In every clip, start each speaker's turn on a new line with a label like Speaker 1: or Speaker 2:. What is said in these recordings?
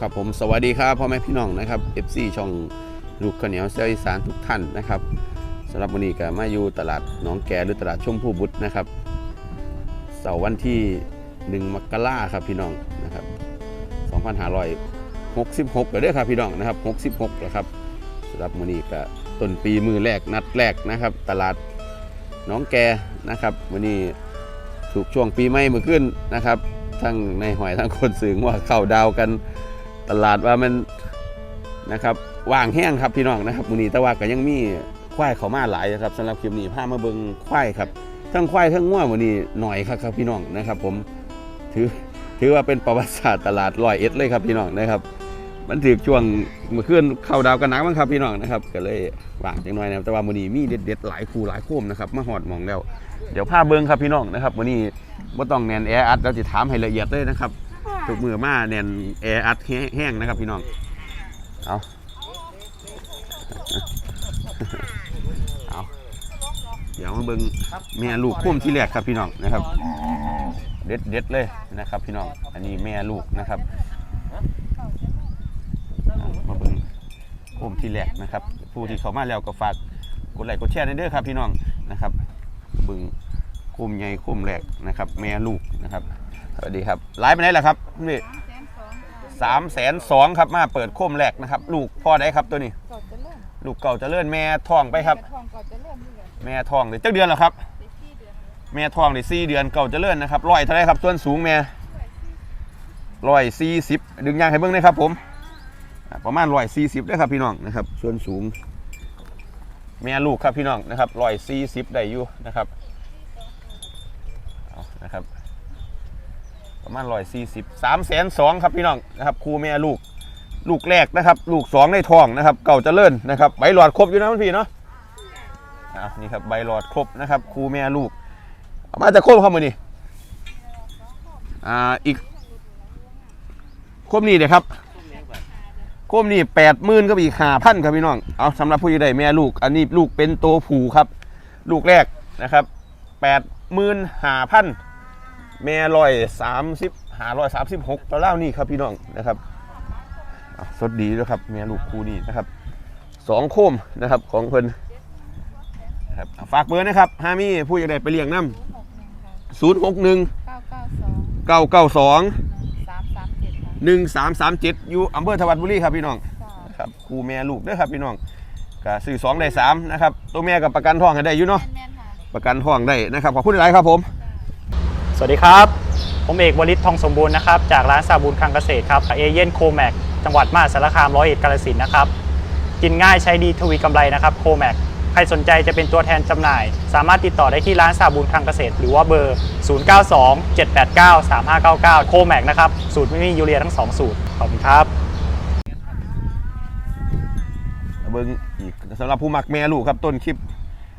Speaker 1: ครับผมสวัสดีครับพ่อแม่พี่น้องนะครับ FC ช่องลูกข้าวเหนียวเซลอีสานทุกท่านนะครับสำหรับวันนี้ก็มาอยู่ตลาดหนองแกหรือตลาดชมพู่บุตรนะครับเสาร์วันที่ 1 มกราครับพี่น้องนะครับ2566ก็เด้อครับพี่น้องนะครับ66แล้วครับสำหรับวันนี้ก็ต้นปีมือแรกนัดแรกนะครับ ตลาดหนองแกนะครับวันนี้ถูกช่วงปีใหม่เมื่อขึ้นนะครับทั้งในหอยทั้งคนสื่อว่าเข้าดาวกัน ตลาดว่ามันนะครับว่างแห้งครับพี่น้องนะครับมือนี้แต่ว่าก็ยังมีควายเขามาหลายนะครับสำหรับคลิปนี้พามาเบิงควายครับทั้งควายทั้งง่วมือนี้หน่อยครับครับพี่น้องนะครับ ผมถือถือว่าเป็นประวัติศาสตร์ตลาดลอยเอ็ดเลยครับพี่น้องนะครับ มันถือช่วงเมื่อคืนเข้าดาวกันนักมั้งครับพี่น้องนะครับ ก็เลยว่างจังหน่อยนะครับแต่ว่ามือนี้มีเด็ดๆหลายคู่หลายโค้มนะครับมาหอดมองแล้ว เดี๋ยวพาเบิงครับพี่น้องนะครับมือนี้บ่ต้องแนนแออัดเราจะถามให้ละเอียดเลยนะครับ ทุกมือมาแนนแออัดแห้งนะครับพี่น้อง เอาเอาเดี๋ยวมาเบิ่งแม่ลูกพุ่มที่แรกครับพี่น้องนะครับ เด็ดเด็ดเลยนะครับ พี่น้อง อันนี้แม่ลูกนะครับมาเบิ่งพุ่มที่แรกนะครับ ผู้ที่เขามาแล้วก็ฝากกดไลค์กดแชร์ในเด้อครับพี่น้องนะครับเบิงคุ้มใหญ่คุ้มแรกนะครับ แม่ลูกนะครับ สวัสดีครับไลฟ์ไปไหนล่ะครับนี่สามแสนสองครับมาเปิดโคมแรกนะครับ ลูกพ่อได้ครับตัวนี้
Speaker 2: ก่อนจะเริ่ม
Speaker 1: ลูกเก่าเจะเลื่อนแม่ทองไปครับ
Speaker 2: ทองก่อนจะเริ่มนี่เลย
Speaker 1: แม่ทองเลยเจ้าเดือนแล้วครับ
Speaker 2: ได้ที่เดือน
Speaker 1: แม่ทองเลยสี่เดือนเก่าเจะเลื่อนนะครับร้อยเท่าไรครับส่วนสูงแม่ร้อยสี่สิบดึงยางให้เบิ้งหนะครับ ผมอ่าประมาณร้อยสี่สิบได้ครับพี่น้องนะครับ ส่วนสูง แม่ลูกครับพี่น้องนะครับร้อยสี่สิบได้อยู่นะครับเอานะครับ ประมาณร้อยสี่สิบสามแสนสองครับพี่น้องนะครับครูแม่ลูกลูกแรกนะครับ ลูกสองในท้องนะครับ เก่าจะเลื่อนนะครับใบหลอดครบอยู่นะพี่เนาะนี่ครับใบหลอดครบนะครับครูแม่ลูก มาจากโคมครับมือนี่อ่าอีกโคมนี่เดี๋ยวครับโคมนี่แปดหมื่นก็อีกห้าพันครับพี่น้องเอาสำหรับผู้ใหญ่แม่ลูก อันนี้ลูกเป็นโตผูครับ ลูกแรกนะครับแปดหมื่นห้าพัน แม่ร้อยสามสิบหาร้อยสามสิบหกต่อเล่านี่ครับพี่น้องนะครับอะสดดีด้วยครับแม่ลูกคู่นี้นะครับสองโคมนะครับของเพิ่นนะครับอะฝากเบอร์นะครับฮามี่ผู้อยากได้ไปเลี้ยงน้
Speaker 2: หกหนึ่งค่ะำ
Speaker 1: ศูนย์หกหนึ่ง
Speaker 2: เก้าเก้าสอง
Speaker 1: เก้าเก้าสอง
Speaker 2: สามสามเจ็ดค่ะ
Speaker 1: หนึ่งสามสามเจ็ดอยู่อำเภอธวัดบุรีครับพี่น้อง
Speaker 2: จ้า
Speaker 1: นะครับคู่แม่ลูกเด้วยครับพี่น้องก็ซื้อสองได้สามนะครับตัวแม่กับประกันท้องให้ได้อยู่เนาะ
Speaker 2: แม่นๆค่ะ
Speaker 1: ประกันท้องได้นะครับขอบคุณหลายๆครับผม
Speaker 3: สวัสดีครับ ผมเอกวลิตทองสมบูรณ์นะครับ จากร้านสาบูรณ์คลังเกษตรครับเอเย่นโคแมกจังหวัดมหาสารคามร้อยเอ็ดกาฬสินธุ์นะครับ กินง่ายใช้ดีทวีกำไรนะครับโคแมกใครสนใจจะเป็นตัวแทนจำหน่าย สามารถติดต่อได้ที่ร้านสาบูรณ์คลังเกษตร หรือว่าเบอร์ 0927893599 โคแมกนะครับ สูตรไม่มียูเรียทั้ง 2 สูตร ขอบคุณครับ
Speaker 1: เบิ้งอีกสำหรับผู้มักแม่ลูกครับต้นคลิป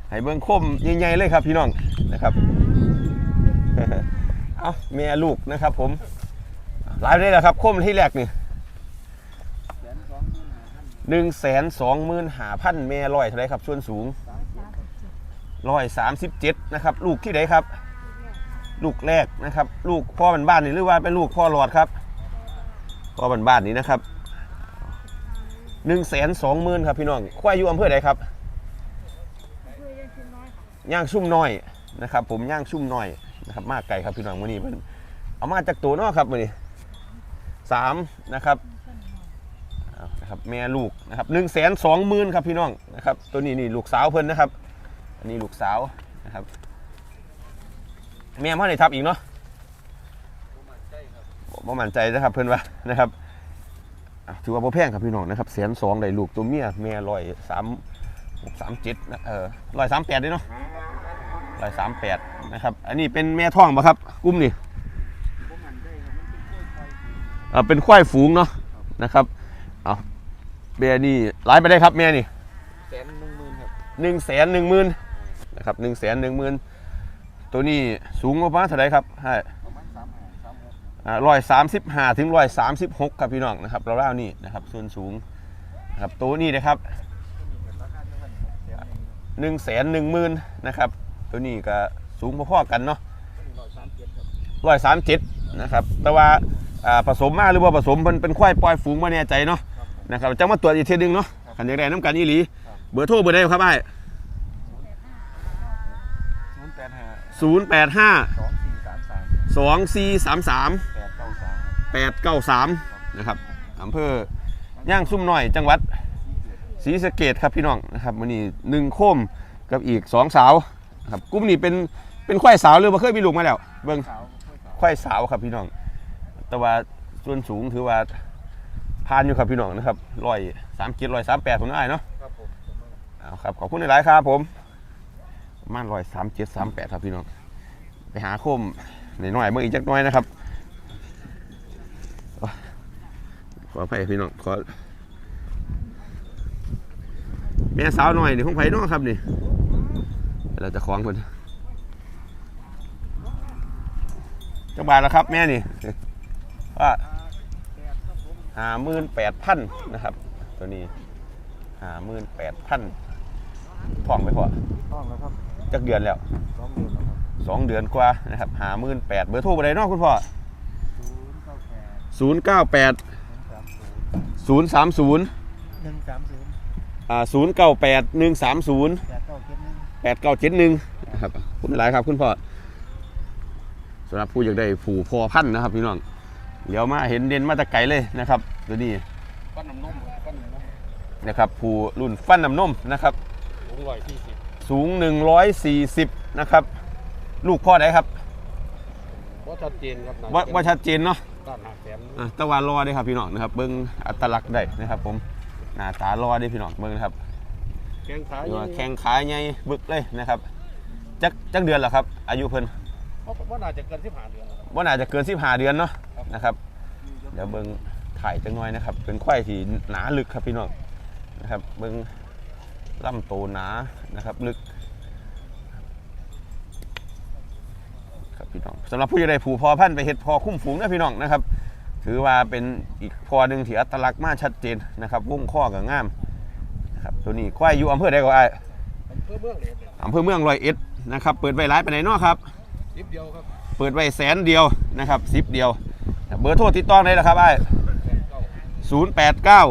Speaker 1: ให้เบิ้งคมใหญ่ๆเลยครับพี่น้องนะครับ เอาแม่ลูกนะครับ ผมไลฟ์ได้แล้วครับคมที่แรกนี่หนึ่งแสนสองหมื่นหาพันแม่ร้อยเท่าไรครับส่วนสูงร้อยสามสิบเจ็ดนะครับ ลูกที่ไหนครับ ลูกแรกนะครับ ลูกพ่อบ้านบ้านนี่หรือว่าเป็นลูกพ่อหลอดครับพ่อบ้านบ้านนี้นะครับหนึ่งแสนสองหมื่นครับพี่น้องควายอยู่อำเภอใดครับย่างชุ่มน้อยนะครับ ผมย่างชุ่มน้อย นะครับมากไก่ครับพี่น้องวันนี้มันเอามาจากตัวเนอกครับวันนี้สามนะครับนะครับแม่ลูกนะครับหนึ่งแสนสองหมื่นครับพี่น้องนะครับตัวนี้นี่ลูกสาวเพิ่นนะครับ อันนี้ลูกสาวนะครับ แม่พ่อไหนทับอีกเนาะบ่มั่นใจนะครับเพิ่นว่านะครับถือว่าบ่แพงครับพี่น้องนะครับแสนสองได้ลูกตัวเมียแม่ร้อยสามสามเจ็ดเออร้อยสามแปดด้วยเนาะ ร้อยสามแปดนะครับ อันนี้เป็นแม่ท้องปะครับ กุ้มนี่เออเป็นควายฝูงเนาะนะครับ เอาแม่นี่ไล่ไปได้ครับแม่นี่
Speaker 4: แสนหนึ่งหมื่นครับ
Speaker 1: หนึ่งแสนหนึ่งหมื่นนะครับหนึ่งแสนหนึ่งหมื่นตัวนี้สูงประมาณเท่าไหรครับให้
Speaker 4: ประมาณสามหาสามหก
Speaker 1: ร้อยสามสิบห้าถึงร้อยสามสิบหกครับพี่น้องนะครับเราเล่านี่นะครับส่วนสูงนะครับตัวนี้นะครับ
Speaker 4: ราคาเท่ากันแสน
Speaker 1: หนึ่งแสนหนึ่งหมื่นนะครับ ตัวนี้ก็สูงพอๆกันเนาะ
Speaker 4: ร้อยสามเจ็ดครับ
Speaker 1: ร้อยสามเจ็ดนะครับ แต่ว่าอ่าผสมมาหรือว่าผสมเป็นเป็นควายปล่อยฝูงมาแน่ใจเนาะนะครับจะมาตรวจอีกเทีนึงเนาะขันอยากได้น้ำกันอีหลี เบอร์โทรเบอร์ใดครับไอ้
Speaker 4: ศูนย์แปดห้า
Speaker 1: ศูนย์แปดห้า
Speaker 4: สองสี่สามสาม
Speaker 1: สองสี่สามสาม
Speaker 4: แปดเก้าสาม
Speaker 1: แปดเก้าสามนะครับอำเภอย่างซุ่มหน่อยจังหวัดศรีสะเกดครับพี่น้องนะครับมันนี่หนึ่งโคมกับอีกสองสาวนะ ครับกลุ่มนี้เป็นเป็นควายสาวหรือว่าเคยมีลูกมาแล้ว เบิ้ง
Speaker 4: สาวค่อยสาว
Speaker 1: ควายสาวครับพี่น้อง แต่ว่าส่วนสูงถือว่าผ่านอยู่ครับพี่น้องนะครับร้อยสามกิโลร้อยสามแปดผมได้เนาะ
Speaker 4: ครับผม
Speaker 1: เอาครับขอบคุณหลายๆครับผมประมาณร้อยสามเจ็ดสามแปดครับพี่น้อง ไปหาโคมหน่อยๆเมื่ออีกจักหน้อยนะครับโอ้ยขออภัยพี่น้องขอแม่สาวหน่อยนี่ของไผ่น้องครับนี่ เราจะคล้องคนจักบาทแล้วครับ แม่นี่ว่าหาหมื่นแปดพันนะครับ ตัวนี้หาหมื่นแปดพันท่องไปพอ
Speaker 4: ต้องแล้วครับ
Speaker 1: จักเดือนแล้ว
Speaker 4: สองเดือนแล้วครับ
Speaker 1: สองเดือนกว่านะครับหาหมื่นแปดเบอร์โทรไปไหนเนาะคุณพ่อ
Speaker 4: ศูนย์เก้าแปด
Speaker 1: ศูนย์เก้าแปด
Speaker 4: สามศูนย์
Speaker 1: ศูนย์สามศูนย์
Speaker 4: หนึ่งสามศูนย์
Speaker 1: อ่าศูนย์เก้าแปดหนึ่งสามศูนย์
Speaker 4: แปดเก้าเจ็ดหนึ่ง
Speaker 1: แปดเก้าเจ็ดหนึ่งนะครับขอบคุณหลายครับคุณพ่อสำหรับผู้อยากได้ผูพอพันธุ์นะครับพี่น้องเดี๋ยวมาเห็นเด่นมาแตะไกลเลยนะครับตัวนี้
Speaker 4: ปั้นน้ำนมครับปั้นน้ำนม
Speaker 1: นะครับผูรุ่นฟันน้ำนมนะครับ
Speaker 4: สูงร้อยที่สิบ
Speaker 1: สูง140นะครับ ลูกพ่อไหนครับ
Speaker 4: ว่าชัดเจนครับ
Speaker 1: ว่าว่าชัดเจนเนาะ
Speaker 4: ต้านหาแสน
Speaker 1: อะแตะวันรอได้ครับพี่น้องนะครับ เบิ้งอัตลักษณ์ได้นะครับ ผมหน้าตารอได้พี่น้องเบิ้งนะครับ
Speaker 4: แข้งขา
Speaker 1: หรือว่าแข้งขาใหญ่บึกเลยนะครับจักจักเดือนเหรอครับ อายุเพิ่น
Speaker 4: ว่าน่าจะเกินสิบห้าเดือนแล้วครับ
Speaker 1: ว่าน่าจะเกิน15เดือนเนาะนะครับ เดี๋ยวเบิ้งถ่ายจังน้อยนะครับ เป็นควายที่หนาลึกครับพี่น้องนะครับ เบิ้งลำโตหนานะครับ ลึก ครับพี่น้องสำหรับผู้ใหญ่ได้ผูพอพันธุ์ไปเห็ดพอคุ้มฝูงนะพี่น้องนะครับ ถือว่าเป็นอีกพอหนึ่งที่อัตลักษณ์มากชัดเจนนะครับวงข้อกับง่ามนะครับ ตัวนี้ควายอยู่อำเภอใดก็ไอ้
Speaker 4: อำเภอเมืองเลยเนี่ย
Speaker 1: อำเภอเมืองร้อยเอ็ดนะครับ เปิดไว้ร้ายไปไหนเนาะครับ
Speaker 4: นิดเดียวครับ
Speaker 1: เปิดไว้แสนเดียวนะครับสิบเดียว เบอร์โทรติดต่อได้แล้วครับไอ้
Speaker 4: แปดเก้า
Speaker 1: ศูนย์แปดเก้า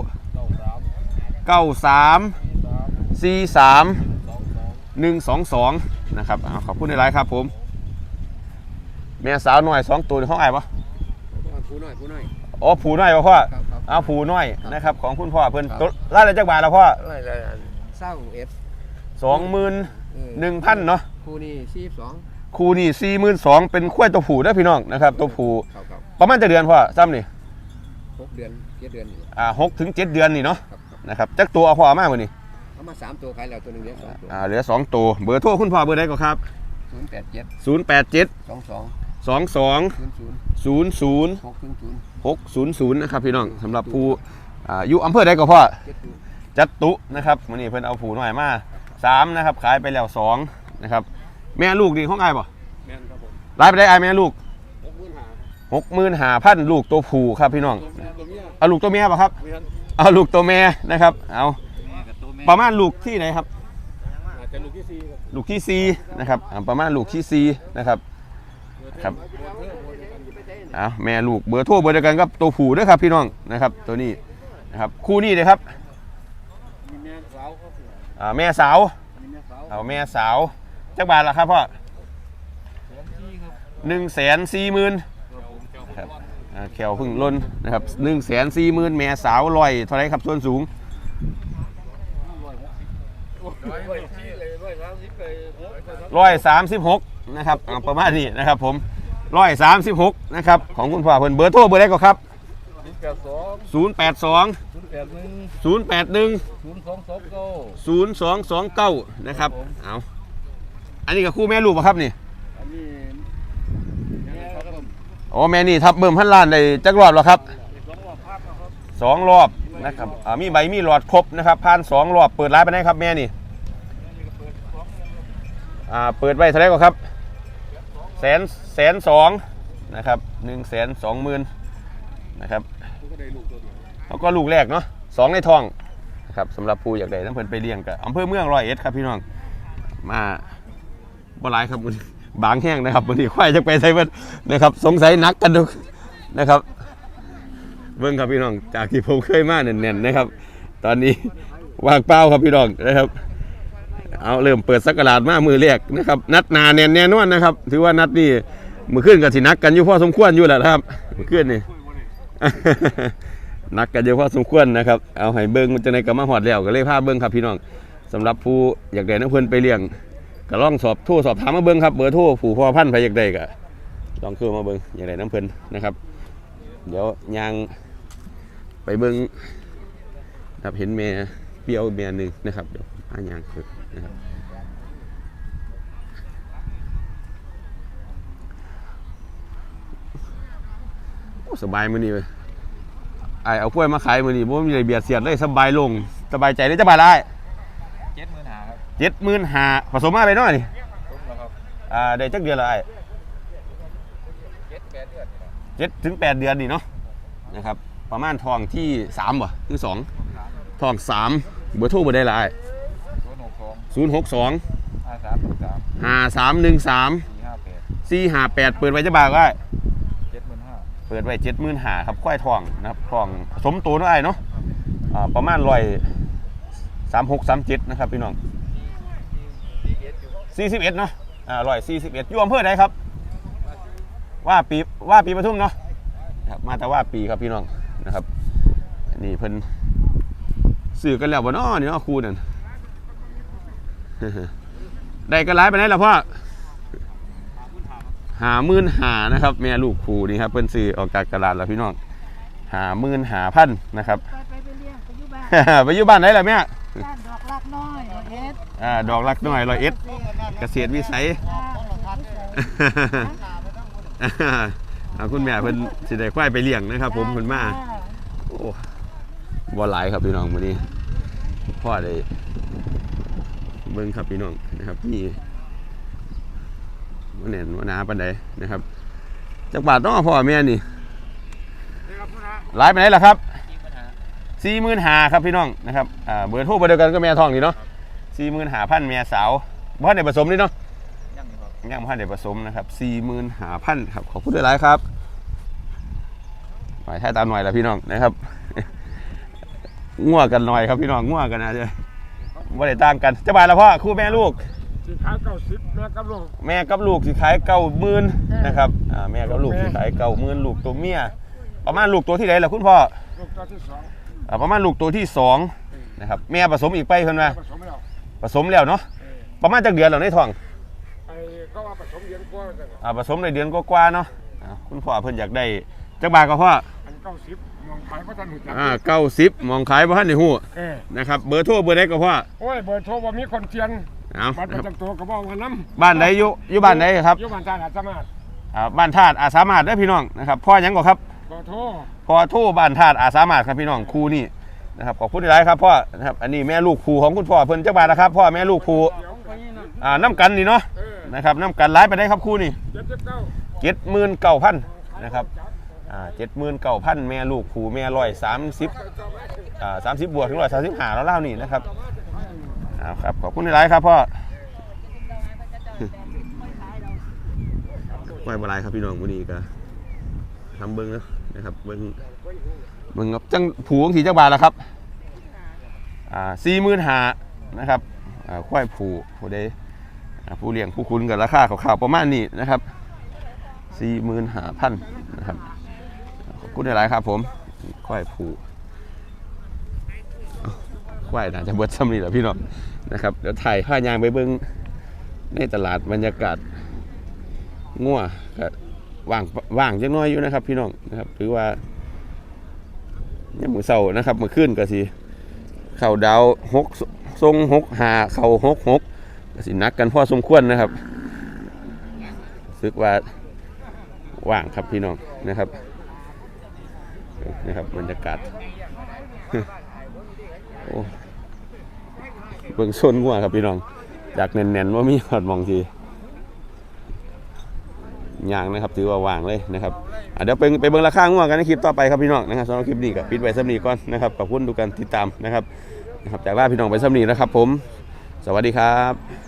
Speaker 4: เก้าสาม
Speaker 1: เก้าสาม
Speaker 4: สาม
Speaker 1: สี่สาม
Speaker 4: สองสอง
Speaker 1: หนึ่งสองสองนะครับอ้าวขอบคุณในไลน์ครับผม แม่สาวหน่อยสองตัวในห้องไอ้ปะ
Speaker 4: ผู้น้อยผู้น้อย
Speaker 1: อ๋อผูน้อยปะพ่อ
Speaker 4: ครับครับ
Speaker 1: อ้าวผูน้อยนะครับของคุณพ่อเพิ่นตัวรายละจักบาทแล้วพ่อ
Speaker 5: อะไรอะไรเศร้าเอฟ
Speaker 1: สองหมื่นหนึ่งพันเนาะ
Speaker 5: คู่นี้สี่สอง
Speaker 1: ครูนี่สี่หมื่นสองเป็นขั้วยตัวผูได้อพี่น้องนะครับตัวผู
Speaker 5: เขากับ
Speaker 1: ประมาณจะเดือนพ่อซ้ำนี่
Speaker 5: หกเดือนเจ็ดเดือนนี่
Speaker 1: อ่าหกถึงเจ็ดเดือนนี่เนาะ
Speaker 5: ครับครับ
Speaker 1: นะครับจักตัวเอาพ่อมากมือนี่
Speaker 5: เอามาสามตัวขายแล้วตัวหนึ่งเดียวสองตัว
Speaker 1: อ่าเหลือสองตัวเบอร์โทรคุณพ่อเบอร์ใดก็ครับ
Speaker 5: ศูนย์แปดเจ็ด
Speaker 1: ศูนย์แปดเจ็ด
Speaker 5: สองสอง
Speaker 1: สองสอง
Speaker 5: ศูนย์ศูนย์
Speaker 1: ศูนย์ศูนย์
Speaker 5: หกศูนย์ศูนย์
Speaker 1: หกศูนย์ศูนย์นะครับพี่น้องสำหรับผู้อ่าอยู่อำเภอใดก็พ่อ
Speaker 5: เจ็ดตัว
Speaker 1: จัดตุนะครับวันนี้เพิ่นเอาผูหน่อยมาสามนะครับขายไปแล้วสองนะครับแม่ลูกดีของไอ้ายบ่
Speaker 4: แม่นครับผม
Speaker 1: รายไปได้ไอ้ายแม่ลูก
Speaker 4: หกหมื่นห้า
Speaker 1: หกหมื่นห้าพันลูกตัวผูครับพี่น้อง
Speaker 4: ตัวแม่ตัวเมีย
Speaker 1: เอาลูกตัวแม่ป่ะครับ
Speaker 4: เมียน
Speaker 1: เอาลูกตัวแม่นะครับเอาประมาณลูกที่ไหนครับ
Speaker 4: อาจจะลูกที่สี่ครับ
Speaker 1: ลูกที่สี่นะครับอ่าประมาณลูกที่สี่นะครับ ครับเอาแม่ลูกเบอร์โทรเบอร์เดียวกันกับตัวผู้ด้วยครับพี่น้องนะครับ ตัวนี้นะครับคู่นี้เลยครับ
Speaker 4: แม่สาวครับ
Speaker 1: อ่าแม่สาวเอาแม่สาวจักบาทละครับพ่อหนึ่งแสนสี่หมื่น
Speaker 4: ครับ
Speaker 1: อ่าแขวพึ่งล้นนะครับหนึ่งแสนสี่หมื่นแม่สาวลอยเท่าไรครับส่วนสูง
Speaker 4: ร้อยสามสิบ
Speaker 1: หกนะครับอ่าประมาณนี้นะครับผมร้อยสามสิบหกนะครับของคุณพ่อเพิ่นเบอร์โทรเบอร์ได้ก็ครับ
Speaker 4: สิบแปดสอง
Speaker 1: ศูนย์แปดสอง
Speaker 4: ศูนย์แปดหนึ่ง
Speaker 1: ศูนย์แปดหนึ่ง
Speaker 4: ศูนย์สองสองเก้า
Speaker 1: ศูนย์สองสองเก้านะครับเอาอันนี้กับคู่แม่ลูกป่ะครับนี่
Speaker 4: อันนี้แม่ครับผม
Speaker 1: อ๋อแม่นี่ทับเบิ่มพันล้านได้จักรอบแล้วครับ
Speaker 4: สองรอบภาพนะครับ
Speaker 1: สองรอบนะครับอ่ามีใบมีหลอดครบนะครับผ่านสองรอบเปิดร้านไปไหนครับแม่นี่ อ่าเปิดไว้เท่าไหรก็ครับแสนแสนสองนะครับหนึ่งแสนสองหมื่นนะครับ
Speaker 4: เดียว
Speaker 1: แล้วก็ลูกแรกเนาะสองในท้องนะครับสำหรับผู้อยากได้ทั้งเพิ่นไปเลี้ยงกับอำเภอเมืองร้อยเอ็ดครับพี่น้องมาบ่หลายครับมื้อนี้บางแห้งนะครับวันนี้ควายจะไปใส่เบิดนะครับสงสัยนักกันดูนะครับเบิ้งครับพี่น้องจากที่ผมเคยมาเน่นๆนะครับ ตอนนี้ว่างเปล่าครับพี่น้องนะครับ เอาเริ่มเปิดสักราดมามือแรกนะครับ นัดนาแน่นแน่นอนนะครับ ถือว่านัดนี้มือขึ้นกับสินักกันอยู่พอสมควรอยู่แหละครับมือขึ้นนี่นักกันเยอะพอสมควรนะครับ เอาให้เบิ้งมันจะในกรรมาหอดแล้วก็เลยพาเบิ้งครับพี่น้องสำหรับผู้อยากได้น้ำเพิ่นไปเลี้ยงก็ลองสอบโทรสอบถามมาเบิ้งครับเบอร์โทรผู้พ่อพันธุ์ไปอยากได้ก็ลองโทรมาเบิ้งอยากได้น้ำเพิ่นนะครับ เดี๋ยวยางไปเบิ้งครับเห็นแม่เปรี้ยวแม่หนึ่งนะครับเดี๋ยวพายางคือน สบายมื้อนี้เว้ยไอายเอากล้วยมาขายมื้อนี้บ่มีอะไรเบียดเสียดเลยสบายลง สบายใจเลยจะบายได้
Speaker 4: เจ็ดหมื่นหาครับ
Speaker 1: เจ็ดหมื่นหาผสมมาไปหน่อยนี่
Speaker 4: ทุกแล้วครับ
Speaker 1: อ่าได้จักเดือนละไอ้
Speaker 4: เจ็ดแปดเดือนนี่แหละ
Speaker 1: เจ็ดถึงแปดเดือนนี่เนาะนะครับ ประมาณทองที่สามบ่หรือสองทองสามเบอร์โทรเบอร์ได้ละไอ้
Speaker 4: ศูนย์หกสอง
Speaker 1: ศูนย์หกสอง
Speaker 4: ห้าสามหนึ่งสาม
Speaker 1: ห้าสามหนึ่งสาม
Speaker 4: สี่ห้าแปด
Speaker 1: สี่ห้าแปดเปิดไว้จะบาทก็ได้
Speaker 4: เจ็ดหมื่นห้า
Speaker 1: เปิดไว้เจ็ดหมื่นหาครับควายทองนะครับทองผสมตัวเนาะไอ้เนาะอ่าประมาณร้อยสามหกสามเจ็ดนะครับพี่น้องสี่สิบเอ็ดเนาะอ่าร้อยสี่สิบเอ็ดอยู่อำเภอใดครับ ว่าปีว่าปีปทุมเนาะครับมาแต่ว่าปีครับพี่น้องนะครับอันนี่เพิ่นสื่อกันแล้วบ่เนาะนี่เนาะครูนั่น ได้กันหลายไปไหนล่ะพ่อหาหมื่นหานะครับ แม่ลูกครูนี่ครับเพิ่นซื้อออกจากตลาดแล้วพี่น้องหาหมื่นหาพันนะครับ
Speaker 2: ไปไปไปเลี้ยงไปอยู่บ้าน
Speaker 1: ไปอยู่บ้านไหนล่ะแม่
Speaker 2: บ้านดอกลักน้อยเอ็ด
Speaker 1: อ่าดอกรักน้อยร้อยเอ็ดเกษตรวิสัยเอาคุณแม่เพิ่นสิได้ควายไปเลี้ยงนะครับ ผมเพิ่นมาโอ้บ่หลายครับพี่น้องมื้อนี้พ่อได้ เบิ่งครับพี่น้องนะครับนี่บ่แน่นบ่หนาปานใดนะครับจักบาทเนาพ่อแม่นี่หลายไปไหนล่ะครับ45,000ครับพี่น้องนะครับอ่าเบอร์โทรเบอร์เดียวกันก็แม่ทองนี่เนาะ45,000แม่สาวบ่ทันได้ผสมนี่เนาะ
Speaker 4: ยังนี่ครับ
Speaker 1: ย่างพันเดี๋ยวผสมนะครับสี่หมื่นหาพันครับขอบคุณด้วยหลายครับหน่อยแท้ตามหน่อยละพี่น้องนะครับง่วกันหน่อยครับพี่น้องง่วกันนะเจ้ ว่าได้ต่างกันจะบายแล้วพ่อคู่แม่ลูก
Speaker 4: สินค้าเก้าสิบแม่กับลูก
Speaker 1: แม่กับลูกสิขายเก้าหมื่นนะครับอ่าแม่กับลูกสิขายเก้าหมื่นลูกตัวเมียประมาณลูกตัวที่ไหนล่ะคุณพ่อ
Speaker 4: ลูกตัวที่สอง
Speaker 1: อ่าประมาณลูกตัวที่สองนะครับแม่ผสมอีกไปเพิ่นว่า
Speaker 4: ผสมแล้ว
Speaker 1: ผสมแล้วเนาะประมาณจักเดือนแล้วในท้อง
Speaker 4: ไอ้ก็ว่าผสมเดือนกว่าแล้วกัน
Speaker 1: อ่าผสมในเดือนกว่าๆเนาะอ่าคุณพ่อเพิ่นอยากได้จักบาทก็พ่อ
Speaker 4: อันเก้าสิบ มองขายก็ทันหูจัก
Speaker 1: อ่าเก้าสิบมองขายบ้านในหู
Speaker 4: เออ
Speaker 1: นะครับเบอร์โทรเบอร์ใดก็พ่อ
Speaker 4: โอ้ยเบอร์โทรว่ามีคนเทียน
Speaker 1: เอา
Speaker 4: บัตร
Speaker 1: นะ
Speaker 4: ประ
Speaker 1: ครับ
Speaker 4: จำตัวก็บอกว่าน้ำ
Speaker 1: บ้านใดอยู่อยู่บ้านใดครับ
Speaker 4: อยุบันทานอาจสามารถ
Speaker 1: อ่าบ้านธาตุอาสามารถได้อพี่น้องนะครับพ่อหยังก่อครับ
Speaker 4: เบอร์โทร
Speaker 1: พ่อโทรบ้านธาตุอาสามารถครับพี่น้องครูนี่นะครับขอบคุณหลายๆครับพ่อนะครับอันนี้แม่ลูกครูของคุณพ่อเพิ่นเจ้าบาทนะครับพ่อแม่ลูกครู
Speaker 4: เดี๋ยวไปนี่นะ
Speaker 1: อ่าน้ำกันนี่เนาะ
Speaker 4: เออ
Speaker 1: นะครับน้ำกันร้ายไปได้ครับครูนี่
Speaker 4: เจ็ดสิบเก้า
Speaker 1: เจ็ดหมื่นเก้าพันนะครับอ่า เจ็ดหมื่นเก้าพันแม่ลูกครูแม่ร้อยสามสิบสามสิบบวกถึงร้อยสามสิบห้าแล้วเล่านี่นะครับเอาครับขอบคุณหลายครับพ่อไหวบหลายครับพี่น้องวันนี้ก็ทำเบิ้งนะนะครับเบิ้งเบิ้งครับจังผูของสีจังบาทแล้วครับอ่าสี่หมื่นหานะครับอ่าควายผูผู้ใดผู้เลี้ยงผู้คุ้นกับราคาข่าวๆประมาณนี้นะครับสี่หมื่นหาพันนะครับ ขอบคุณหลายครับผมควายผู้ควายน่าจะเบิดซ้ำนี่แหละพี่น้องนะครับเดี๋ยวถ่ายผ้ายางไปเบิ้งในตลาดบรรยากาศงัวก็ว่างว่างจังน้อยอยู่นะครับ พี่น้องนะครับถือว่าเนี่ยามมือเสานะครับมือขึ้นก็สิเข่าดาวหกทรงหกหาเข่าหกหกก็สินักกันพ่อสมควรนะครับซึกว่าว่างครับพี่น้องนะครับ นะครับบรรยากาศโอ้เบิ่งโซนงัวครับพี่น้องจากแน่นๆว่ามีหอดมองทียางนะครับถือว่าว่างเลยนะครับเดี๋ยวไปไปเบิ่งราคาง่วงกันในคลิปต่อไปครับพี่น้องนะครับสำหรับคลิปนี้ก็ปิดไว้สำนีก่อนนะครับขอบคุณทุกการติดตามนะครับนะครับจากลาพี่น้องไปสำนีนะครับผม สวัสดีครับ